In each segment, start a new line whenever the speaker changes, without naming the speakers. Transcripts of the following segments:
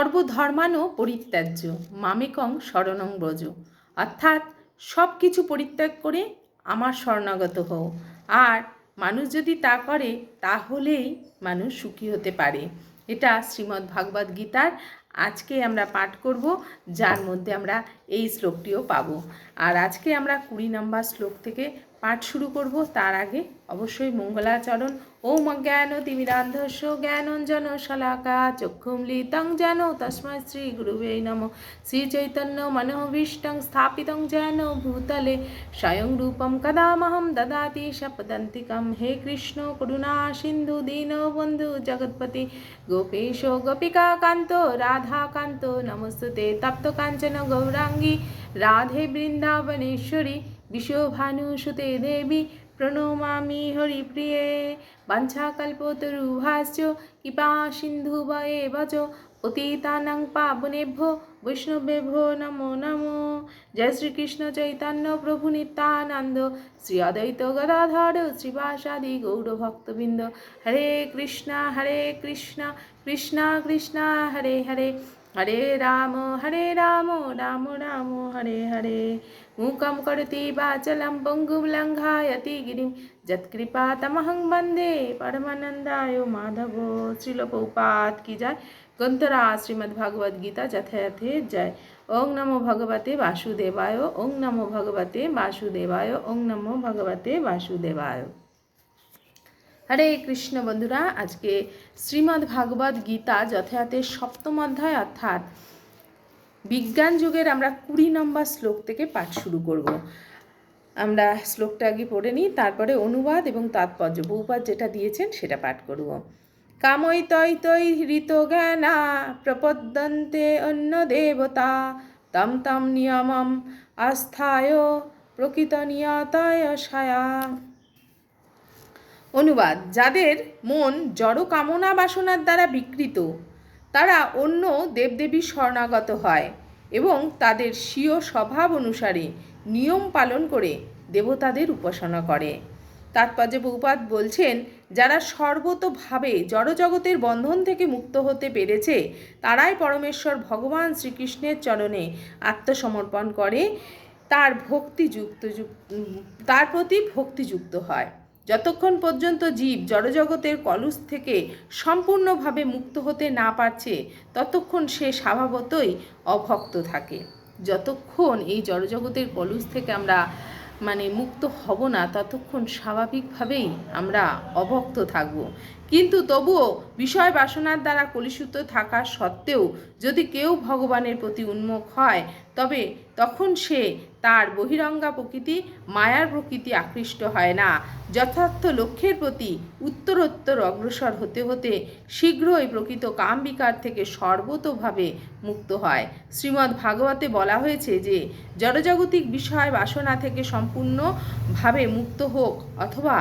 সর্বধর্মানো পরিত্যাজ্য মামেকং শরণং ব্রজ অর্থাৎ সব কিছু পরিত্যাগ করে আমার স্বর্ণাগত হও আর মানুষ যদি তা করে তাহলেই মানুষ সুখী হতে পারে এটা শ্রীমদ্ ভাগবত গীতার আজকে আমরা পাঠ করব যার মধ্যে আমরা এই শ্লোকটিও পাব আর আজকে আমরা কুড়ি নম্বর শ্লোক থেকে পাঠ শুরু করব তার আগে অবশ্যই মঙ্গলাচরণ ওম জ্ঞান তিমিরান্ধস্য জ্ঞানঞ্জন শলাকা তং যেন তস্মায় শ্রী গুরুবে নম শ্রী চৈতন্য মনোভীষ্টং স্থাপিতং যেন ভূতলে স্বয়ং রূপম কদামহম দদাতি শপদন্তিকম হে কৃষ্ণ করুণা সিন্ধু বন্ধু জগৎপতি গোপীশ গোপিকা কান্ত রাধা কান্ত নমস্তুতে তপ্ত কাঞ্চন গৌরাঙ্গী রাধে বৃন্দাবনেশ্বরী বিশ্বভানুসুতে দেবী প্রণমামি হরিপ্রিয়ে বাঞ্ছাকল্পতরুভাশ্চ কৃপা বয়ে বচ অতীতানাং পাবনেভ্য বৈষ্ণবেভ নমো নমো জয় শ্রীকৃষ্ণ চৈতন্য প্রভু নিত্যানন্দ শ্রী অদ্বৈত গদাধর শ্রীবাসাদি গৌরভক্তবৃন্দ হরে কৃষ্ণা হরে কৃষ্ণ কৃষ্ণা কৃষ্ণা হরে হরে হরে রাম হরে রাম রাম রাম হরে হরে মূকম করতি বাচলম পঙ্গুম লঙ্ঘায়তি গিরিম যৎকৃপা তমহং বন্দে পরমানন্দায় মাধব শ্রীলপৌপাত কি যায় গন্তরা শ্রীমদ্ভাগবদ্গীতা যথাযথে যায় ওং নমো ভগবতে বাসুদেবায় ওং নমো ভগবতে বাসুদেবায় ওং নমো ভগবতে বাসুদেবায় হরে কৃষ্ণ বন্ধুরা আজকে শ্রীমদ্ ভাগবত গীতা যথাযথে সপ্তম অধ্যায় অর্থাৎ বিজ্ঞান যুগের আমরা কুড়ি নম্বর শ্লোক থেকে পাঠ শুরু করব আমরা শ্লোকটা আগে পড়ে নিই তারপরে অনুবাদ এবং তাৎপর্য বহুপাত যেটা দিয়েছেন সেটা পাঠ করব কামৈতৈতৈ হৃত জ্ঞানা প্রপদ্যন্তে অন্য দেবতা তম তম নিয়মম আস্থায় প্রকৃত নিয়তায় সায়া অনুবাদ যাদের মন জড় কামনা বাসনার দ্বারা বিকৃত তারা অন্য দেবদেবীর শরণাগত হয় এবং তাদের স্বীয় স্বভাব অনুসারে নিয়ম পালন করে দেবতাদের উপাসনা করে তাৎপর্য বহুপাত বলছেন যারা সর্বতভাবে জড়জগতের বন্ধন থেকে মুক্ত হতে পেরেছে তারাই পরমেশ্বর ভগবান শ্রীকৃষ্ণের চরণে আত্মসমর্পণ করে তার ভক্তিযুক্ত তার প্রতি ভক্তিযুক্ত হয় যতক্ষণ পর্যন্ত জীব জড়জগতের কলুষ থেকে সম্পূর্ণভাবে মুক্ত হতে না পারছে ততক্ষণ সে স্বভাবতই অভক্ত থাকে যতক্ষণ এই জড়জগতের কলুষ থেকে আমরা মানে মুক্ত হব না ততক্ষণ স্বাভাবিকভাবেই আমরা অভক্ত থাকব কিন্তু তবুও বিষয় বাসনার দ্বারা কলিসূত্র থাকা সত্ত্বেও যদি কেউ ভগবানের প্রতি উন্মুখ হয় তবে তখন সে তার বহিরঙ্গা প্রকৃতি মায়ার প্রকৃতি আকৃষ্ট হয় না যথার্থ লক্ষ্যের প্রতি উত্তরোত্তর অগ্রসর হতে হতে শীঘ্রই প্রকৃত কাম বিকার থেকে সর্বতোভাবে মুক্ত হয় শ্রীমদ্ ভাগবতে বলা হয়েছে যে জড়জাগতিক বিষয় বাসনা থেকে সম্পূর্ণভাবে মুক্ত হোক অথবা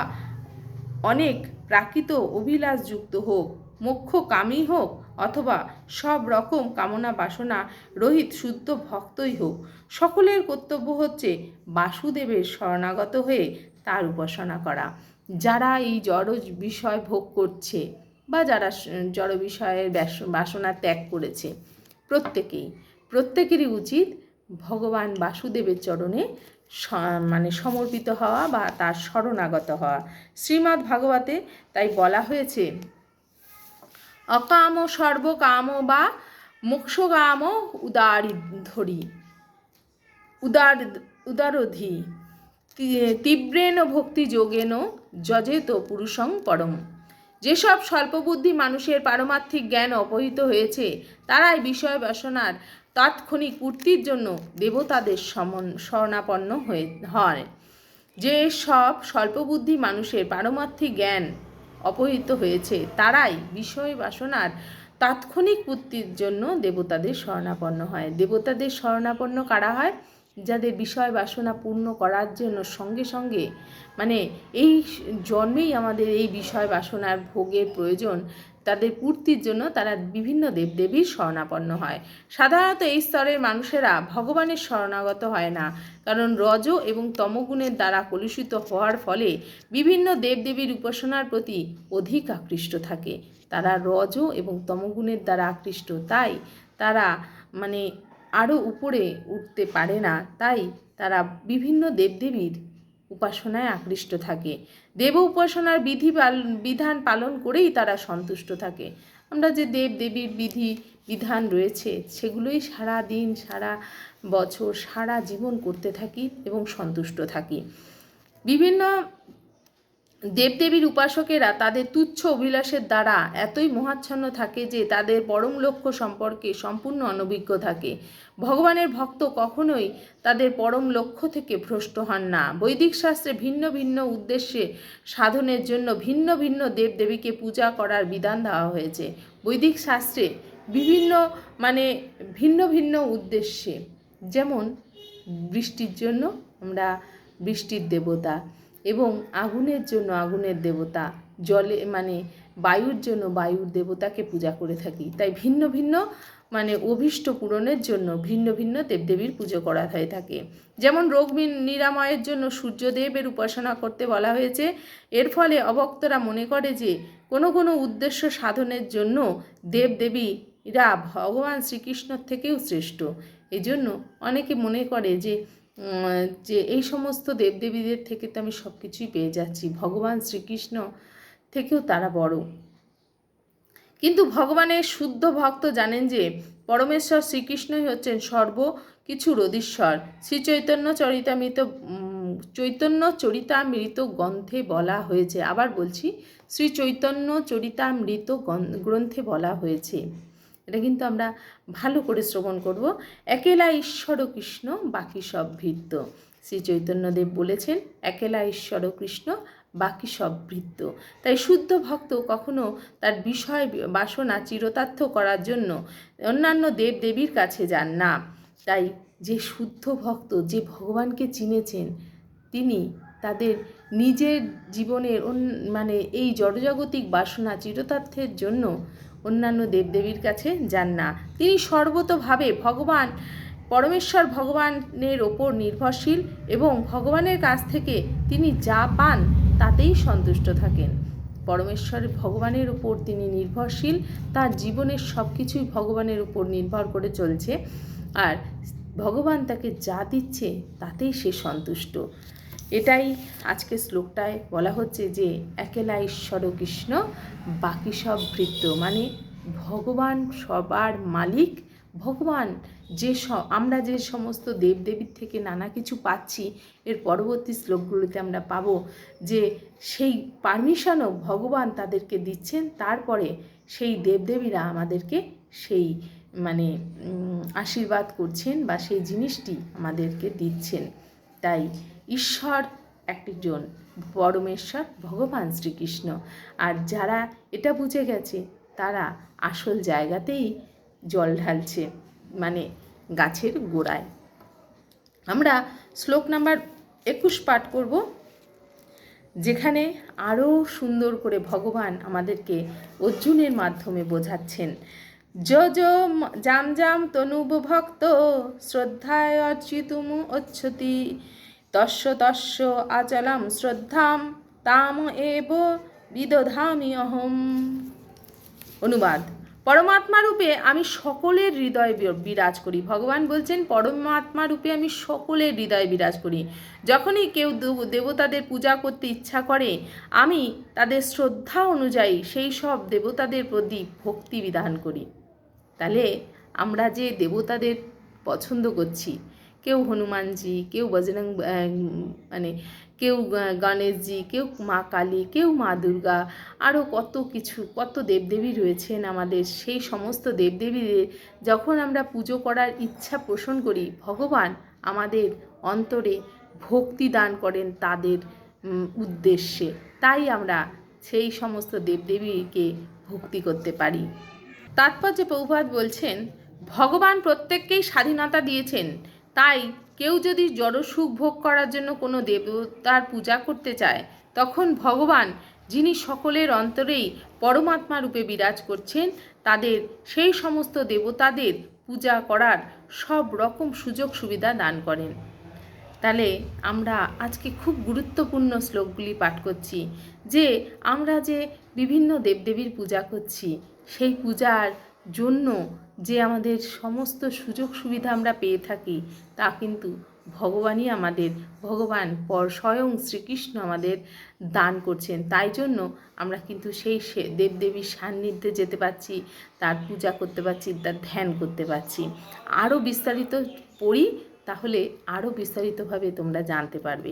অনেক প্রাকৃত অভিলাষযুক্ত হোক মুখ্য কামই হোক অথবা সব রকম কামনা বাসনা রহিত শুদ্ধ ভক্তই হোক সকলের কর্তব্য হচ্ছে বাসুদেবের শরণাগত হয়ে তার উপাসনা করা যারা এই জড় বিষয় ভোগ করছে বা যারা জড় বিষয়ের বাসনা ত্যাগ করেছে প্রত্যেকেই প্রত্যেকেরই উচিত ভগবান বাসুদেবের চরণে মানে সমর্পিত হওয়া বা তার শরণাগত হওয়া শ্রীমদ্ ভাগবতে তাই বলা হয়েছে অকাম সর্বকাম বা মোক্ষকাম ধরি উদার উদারধি তীব্রেণ ভক্তিযোগেন যজেত পুরুষং পরম যেসব স্বল্পবুদ্ধি মানুষের পারমার্থিক জ্ঞান অপহিত হয়েছে তারাই বিষয় বাসনার তাৎক্ষণিক পূর্তির জন্য দেবতাদের সমন শরণাপন্ন হয়ে হয় যেসব স্বল্প স্বল্পবুদ্ধি মানুষের পারমার্থিক জ্ঞান অপহৃত হয়েছে তারাই বিষয় বাসনার তাৎক্ষণিক পুত্তির জন্য দেবতাদের শরণাপন্ন হয় দেবতাদের শরণাপন্ন কারা হয় যাদের বিষয় বাসনা পূর্ণ করার জন্য সঙ্গে সঙ্গে মানে এই জন্মেই আমাদের এই বিষয় বাসনার ভোগের প্রয়োজন তাদের পূর্তির জন্য তারা বিভিন্ন দেবদেবীর শরণাপন্ন হয় সাধারণত এই স্তরের মানুষেরা ভগবানের শরণাগত হয় না কারণ রজ এবং তমগুণের দ্বারা কলুষিত হওয়ার ফলে বিভিন্ন দেবদেবীর উপাসনার প্রতি অধিক আকৃষ্ট থাকে তারা রজ এবং তমগুণের দ্বারা আকৃষ্ট তাই তারা মানে আরও উপরে উঠতে পারে না তাই তারা বিভিন্ন দেবদেবীর উপাসনায় আকৃষ্ট থাকে দেব উপাসনার বিধি বিধান পালন করেই তারা সন্তুষ্ট থাকে আমরা যে দেব দেবীর বিধি বিধান রয়েছে সেগুলোই সারা দিন সারা বছর সারা জীবন করতে থাকি এবং সন্তুষ্ট থাকি বিভিন্ন দেবদেবীর উপাসকেরা তাদের তুচ্ছ অভিলাষের দ্বারা এতই মহাচ্ছন্ন থাকে যে তাদের পরম লক্ষ্য সম্পর্কে সম্পূর্ণ অনভিজ্ঞ থাকে ভগবানের ভক্ত কখনোই তাদের পরম লক্ষ্য থেকে ভ্রষ্ট হন না বৈদিক শাস্ত্রে ভিন্ন ভিন্ন উদ্দেশ্যে সাধনের জন্য ভিন্ন ভিন্ন দেবদেবীকে পূজা করার বিধান দেওয়া হয়েছে বৈদিক শাস্ত্রে বিভিন্ন মানে ভিন্ন ভিন্ন উদ্দেশ্যে যেমন বৃষ্টির জন্য আমরা বৃষ্টির দেবতা এবং আগুনের জন্য আগুনের দেবতা জলে মানে বায়ুর জন্য বায়ুর দেবতাকে পূজা করে থাকি তাই ভিন্ন ভিন্ন মানে অভীষ্ট পূরণের জন্য ভিন্ন ভিন্ন দেবদেবীর পুজো করা হয়ে থাকে যেমন রোগ নিরাময়ের জন্য সূর্যদেবের উপাসনা করতে বলা হয়েছে এর ফলে অভক্তরা মনে করে যে কোনো কোনো উদ্দেশ্য সাধনের জন্য দেবদেবীরা ভগবান শ্রীকৃষ্ণর থেকেও শ্রেষ্ঠ এজন্য অনেকে মনে করে যে যে এই সমস্ত দেবদেবীদের থেকে তো আমি সব কিছুই পেয়ে যাচ্ছি ভগবান শ্রীকৃষ্ণ থেকেও তারা বড় কিন্তু ভগবানের শুদ্ধ ভক্ত জানেন যে পরমেশ্বর শ্রীকৃষ্ণই হচ্ছেন সর্ব কিছু রদীশ্বর শ্রী চৈতন্য চরিতামৃত চৈতন্য চরিতামৃত গ্রন্থে বলা হয়েছে আবার বলছি শ্রী চৈতন্য চরিতামৃত গ্রন্থে বলা হয়েছে এটা কিন্তু আমরা ভালো করে শ্রবণ করব একেলা ঈশ্বর কৃষ্ণ বাকি সব ভৃত্য শ্রী চৈতন্যদেব বলেছেন একেলা ঈশ্বর কৃষ্ণ বাকি সব বৃত্ত তাই শুদ্ধ ভক্ত কখনো তার বিষয় বাসনা চিরতার্থ করার জন্য অন্যান্য দেব দেবীর কাছে যান না তাই যে শুদ্ধ ভক্ত যে ভগবানকে চিনেছেন তিনি তাদের নিজের জীবনের মানে এই জড়জাগতিক বাসনা চিরতার্থের জন্য অন্যান্য দেবদেবীর কাছে যান না তিনি সর্বতভাবে ভগবান পরমেশ্বর ভগবানের ওপর নির্ভরশীল এবং ভগবানের কাছ থেকে তিনি যা পান তাতেই সন্তুষ্ট থাকেন পরমেশ্বর ভগবানের উপর তিনি নির্ভরশীল তার জীবনের সব কিছুই ভগবানের উপর নির্ভর করে চলছে আর ভগবান তাকে যা দিচ্ছে তাতেই সে সন্তুষ্ট এটাই আজকে শ্লোকটায় বলা হচ্ছে যে একেলা ঈশ্বর কৃষ্ণ বাকি সব ভৃত্য মানে ভগবান সবার মালিক ভগবান যে আমরা যে সমস্ত দেবদেবীর থেকে নানা কিছু পাচ্ছি এর পরবর্তী শ্লোকগুলোতে আমরা পাব যে সেই পারমিশনও ভগবান তাদেরকে দিচ্ছেন তারপরে সেই দেবদেবীরা আমাদেরকে সেই মানে আশীর্বাদ করছেন বা সেই জিনিসটি আমাদেরকে দিচ্ছেন তাই ঈশ্বর একজন পরমেশ্বর ভগবান শ্রীকৃষ্ণ আর যারা এটা বুঝে গেছে তারা আসল জায়গাতেই জল ঢালছে মানে গাছের গোড়ায় আমরা শ্লোক নাম্বার একুশ পাঠ করব যেখানে আরও সুন্দর করে ভগবান আমাদেরকে অর্জুনের মাধ্যমে বোঝাচ্ছেন য জাম জাম তনুব ভক্ত শ্রদ্ধায় অর্চিতুম অচ্ছতি তস্য তস্য আচলাম শ্রদ্ধাম তাম এব বিদধামি অহম অনুবাদ পরমাত্মা রূপে আমি সকলের হৃদয় বিরাজ করি ভগবান বলছেন পরমাত্মা রূপে আমি সকলের হৃদয় বিরাজ করি যখনই কেউ দেবতাদের পূজা করতে ইচ্ছা করে আমি তাদের শ্রদ্ধা অনুযায়ী সেই সব দেবতাদের প্রতি ভক্তি বিধান করি তাহলে আমরা যে দেবতাদের পছন্দ করছি কেউ হনুমানজি কেউ বজরং মানে কেউ গণেশজি কেউ মা কালী কেউ মা দুর্গা আরও কত কিছু কত দেবদেবী রয়েছেন আমাদের সেই সমস্ত দেবদেবীদের যখন আমরা পুজো করার ইচ্ছা পোষণ করি ভগবান আমাদের অন্তরে ভক্তি দান করেন তাদের উদ্দেশ্যে তাই আমরা সেই সমস্ত দেবদেবীকে ভক্তি করতে পারি তাৎপর্য প্রভুপাত বলছেন ভগবান প্রত্যেককেই স্বাধীনতা দিয়েছেন তাই কেউ যদি জড় সুখ ভোগ করার জন্য কোনো দেবতার পূজা করতে চায় তখন ভগবান যিনি সকলের অন্তরেই পরমাত্মা রূপে বিরাজ করছেন তাদের সেই সমস্ত দেবতাদের পূজা করার সব রকম সুযোগ সুবিধা দান করেন তাহলে আমরা আজকে খুব গুরুত্বপূর্ণ শ্লোকগুলি পাঠ করছি যে আমরা যে বিভিন্ন দেবদেবীর পূজা করছি সেই পূজার জন্য যে আমাদের সমস্ত সুযোগ সুবিধা আমরা পেয়ে থাকি তা কিন্তু ভগবানই আমাদের ভগবান পর স্বয়ং শ্রীকৃষ্ণ আমাদের দান করছেন তাই জন্য আমরা কিন্তু সেই দেবদেবীর সান্নিধ্যে যেতে পারছি তার পূজা করতে পারছি তার ধ্যান করতে পারছি আরও বিস্তারিত পড়ি তাহলে আরও বিস্তারিতভাবে তোমরা জানতে পারবে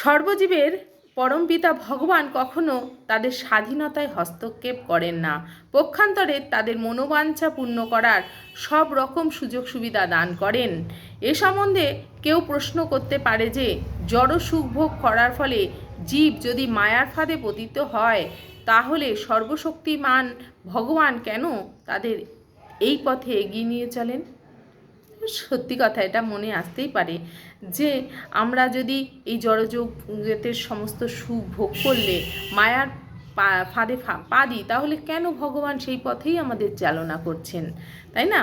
সর্বজীবের পরমপিতা ভগবান কখনো তাদের স্বাধীনতায় হস্তক্ষেপ করেন না পক্ষান্তরে তাদের মনোবাঞ্ছা পূর্ণ করার সব রকম সুযোগ সুবিধা দান করেন এ সম্বন্ধে কেউ প্রশ্ন করতে পারে যে জড় সুখভোগ করার ফলে জীব যদি মায়ার ফাঁদে পতিত হয় তাহলে সর্বশক্তিমান ভগবান কেন তাদের এই পথে এগিয়ে নিয়ে চলেন সত্যি কথা এটা মনে আসতেই পারে যে আমরা যদি এই জড়যোগের সমস্ত সুখ ভোগ করলে মায়ার পা ফাঁদে পা দিই তাহলে কেন ভগবান সেই পথেই আমাদের চালনা করছেন তাই না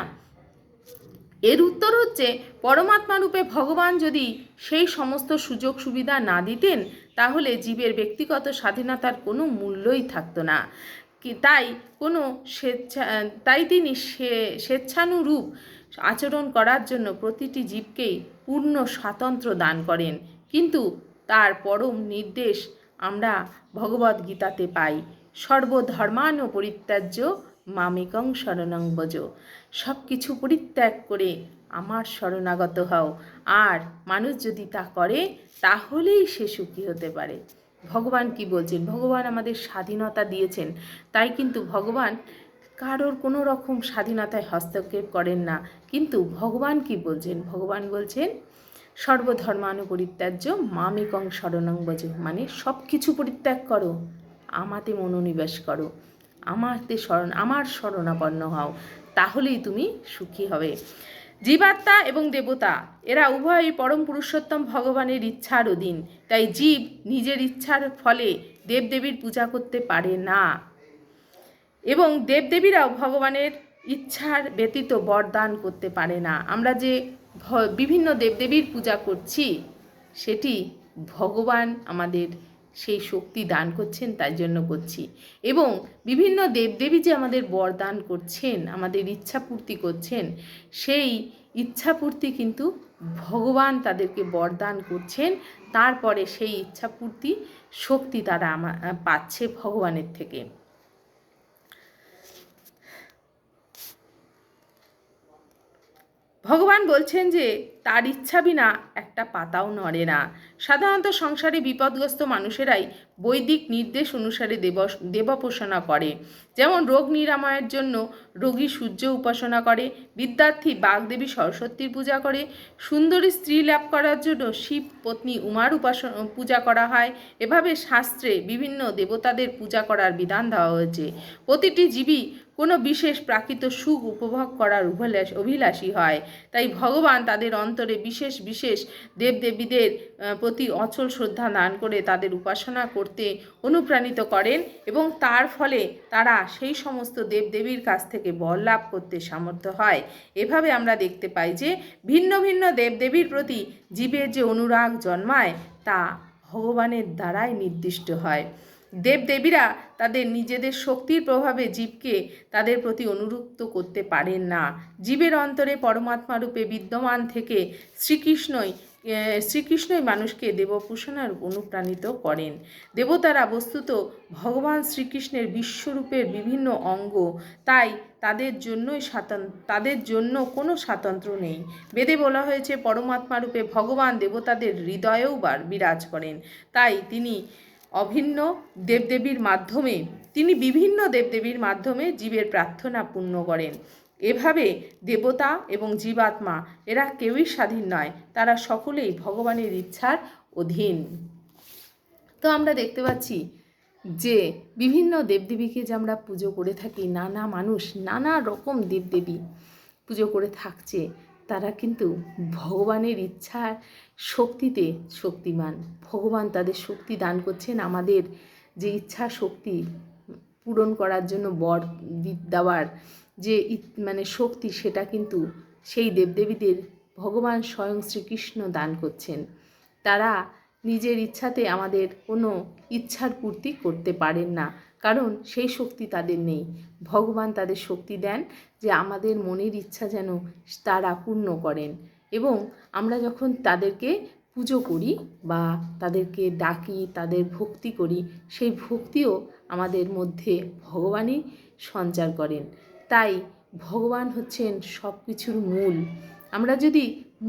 এর উত্তর হচ্ছে পরমাত্মা রূপে ভগবান যদি সেই সমস্ত সুযোগ সুবিধা না দিতেন তাহলে জীবের ব্যক্তিগত স্বাধীনতার কোনো মূল্যই থাকতো না তাই কোনো স্বেচ্ছা তাই তিনি স্বেচ্ছানুরূপ আচরণ করার জন্য প্রতিটি জীবকেই পূর্ণ স্বাতন্ত্র দান করেন কিন্তু তার পরম নির্দেশ আমরা ভগবদ্গীতাতে পাই সর্বধর্মান পরিত্যাজ্য মামেকং শরণং বজ সব কিছু পরিত্যাগ করে আমার শরণাগত হও আর মানুষ যদি তা করে তাহলেই সে সুখী হতে পারে ভগবান কি বলছেন ভগবান আমাদের স্বাধীনতা দিয়েছেন তাই কিন্তু ভগবান কারোর কোনো রকম স্বাধীনতায় হস্তক্ষেপ করেন না কিন্তু ভগবান কি বলছেন ভগবান বলছেন সর্বধর্মানুপরিত্যাজ্য মামিকং শরণং বজ মানে সব কিছু পরিত্যাগ করো আমাতে মনোনিবেশ করো আমাতে শরণ আমার শরণাপন্ন হও তাহলেই তুমি সুখী হবে জীবাত্মা এবং দেবতা এরা উভয়ই পরম পুরুষোত্তম ভগবানের ইচ্ছার অধীন তাই জীব নিজের ইচ্ছার ফলে দেবদেবীর পূজা করতে পারে না এবং দেবদেবীরাও ভগবানের ইচ্ছার ব্যতীত বরদান করতে পারে না আমরা যে বিভিন্ন দেবদেবীর পূজা করছি সেটি ভগবান আমাদের সেই শক্তি দান করছেন তার জন্য করছি এবং বিভিন্ন দেবদেবী যে আমাদের বরদান করছেন আমাদের ইচ্ছা পূর্তি করছেন সেই ইচ্ছা পূর্তি কিন্তু ভগবান তাদেরকে বরদান করছেন তারপরে সেই ইচ্ছা পূর্তি শক্তি তারা পাচ্ছে ভগবানের থেকে ভগবান বলছেন যে তার ইচ্ছা বিনা একটা পাতাও নড়ে না সাধারণত সংসারে বিপদগ্রস্ত মানুষেরাই বৈদিক নির্দেশ অনুসারে দেব দেবোপাসনা করে যেমন রোগ নিরাময়ের জন্য রোগী সূর্য উপাসনা করে বিদ্যার্থী বাগদেবী সরস্বতীর পূজা করে সুন্দরী স্ত্রী লাভ করার জন্য শিব পত্নী উমার উপাসনা পূজা করা হয় এভাবে শাস্ত্রে বিভিন্ন দেবতাদের পূজা করার বিধান দেওয়া হয়েছে প্রতিটি জীবী কোনো বিশেষ প্রাকৃত সুখ উপভোগ করার অভিলাষ অভিলাষী হয় তাই ভগবান তাদের অন্তরে বিশেষ বিশেষ দেবদেবীদের প্রতি অচল শ্রদ্ধা দান করে তাদের উপাসনা করতে অনুপ্রাণিত করেন এবং তার ফলে তারা সেই সমস্ত দেবদেবীর কাছ থেকে বল লাভ করতে সামর্থ্য হয় এভাবে আমরা দেখতে পাই যে ভিন্ন ভিন্ন দেবদেবীর প্রতি জীবের যে অনুরাগ জন্মায় তা ভগবানের দ্বারাই নির্দিষ্ট হয় দেবদেবীরা তাদের নিজেদের শক্তির প্রভাবে জীবকে তাদের প্রতি অনুরুক্ত করতে পারেন না জীবের অন্তরে পরমাত্মা রূপে বিদ্যমান থেকে শ্রীকৃষ্ণই শ্রীকৃষ্ণই মানুষকে দেবপোষণার অনুপ্রাণিত করেন দেবতারা বস্তুত ভগবান শ্রীকৃষ্ণের বিশ্বরূপের বিভিন্ন অঙ্গ তাই তাদের জন্যই তাদের জন্য কোনো স্বাতন্ত্র নেই বেদে বলা হয়েছে পরমাত্মা রূপে ভগবান দেবতাদের হৃদয়েও বার বিরাজ করেন তাই তিনি অভিন্ন দেবদেবীর মাধ্যমে তিনি বিভিন্ন দেবদেবীর মাধ্যমে জীবের প্রার্থনা পূর্ণ করেন এভাবে দেবতা এবং জীবাত্মা এরা কেউই স্বাধীন নয় তারা সকলেই ভগবানের ইচ্ছার অধীন তো আমরা দেখতে পাচ্ছি যে বিভিন্ন দেবদেবীকে যে আমরা পুজো করে থাকি নানা মানুষ নানা রকম দেবদেবী পুজো করে থাকছে তারা কিন্তু ভগবানের ইচ্ছার শক্তিতে শক্তিমান ভগবান তাদের শক্তি দান করছেন আমাদের যে ইচ্ছা শক্তি পূরণ করার জন্য বর দেওয়ার যে মানে শক্তি সেটা কিন্তু সেই দেবদেবীদের ভগবান স্বয়ং শ্রীকৃষ্ণ দান করছেন তারা নিজের ইচ্ছাতে আমাদের কোনো ইচ্ছার পূর্তি করতে পারেন না কারণ সেই শক্তি তাদের নেই ভগবান তাদের শক্তি দেন যে আমাদের মনের ইচ্ছা যেন তারা পূর্ণ করেন এবং আমরা যখন তাদেরকে পুজো করি বা তাদেরকে ডাকি তাদের ভক্তি করি সেই ভক্তিও আমাদের মধ্যে ভগবানই সঞ্চার করেন তাই ভগবান হচ্ছেন সব কিছুর মূল আমরা যদি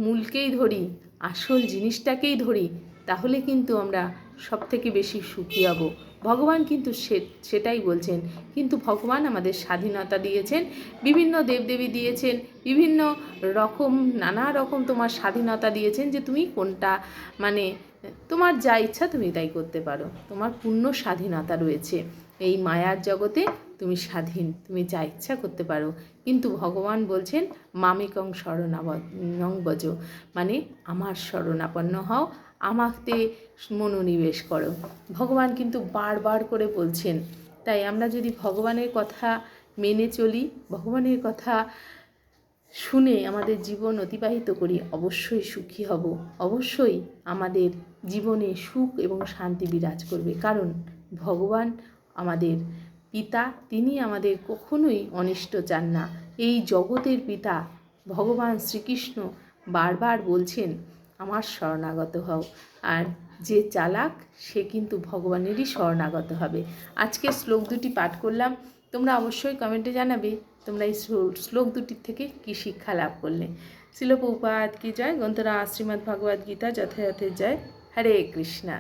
মূলকেই ধরি আসল জিনিসটাকেই ধরি তাহলে কিন্তু আমরা সব থেকে বেশি সুখী হব ভগবান কিন্তু সেটাই বলছেন কিন্তু ভগবান আমাদের স্বাধীনতা দিয়েছেন বিভিন্ন দেবদেবী দিয়েছেন বিভিন্ন রকম নানা রকম তোমার স্বাধীনতা দিয়েছেন যে তুমি কোনটা মানে তোমার যা ইচ্ছা তুমি তাই করতে পারো তোমার পূর্ণ স্বাধীনতা রয়েছে এই মায়ার জগতে তুমি স্বাধীন তুমি যা ইচ্ছা করতে পারো কিন্তু ভগবান বলছেন মামিকং নং বজ মানে আমার শরণাপন্ন হও আমাকে মনোনিবেশ করো ভগবান কিন্তু বারবার করে বলছেন তাই আমরা যদি ভগবানের কথা মেনে চলি ভগবানের কথা শুনে আমাদের জীবন অতিবাহিত করি অবশ্যই সুখী হব অবশ্যই আমাদের জীবনে সুখ এবং শান্তি বিরাজ করবে কারণ ভগবান আমাদের পিতা তিনি আমাদের কখনোই অনিষ্ট চান না এই জগতের পিতা ভগবান শ্রীকৃষ্ণ বারবার বলছেন আমার শরণাগত হও আর যে চালাক সে কিন্তু ভগবানেরই শরণাগত হবে আজকে শ্লোক দুটি পাঠ করলাম তোমরা অবশ্যই কমেন্টে জানাবে তোমরা এই শ্লোক দুটির থেকে কি শিক্ষা লাভ করলে শিলপ উপায়াত কি জয় গ্রন্থরা শ্রীমদ্ ভগবদ্গীতা গীতা যায় জয় হরে কৃষ্ণা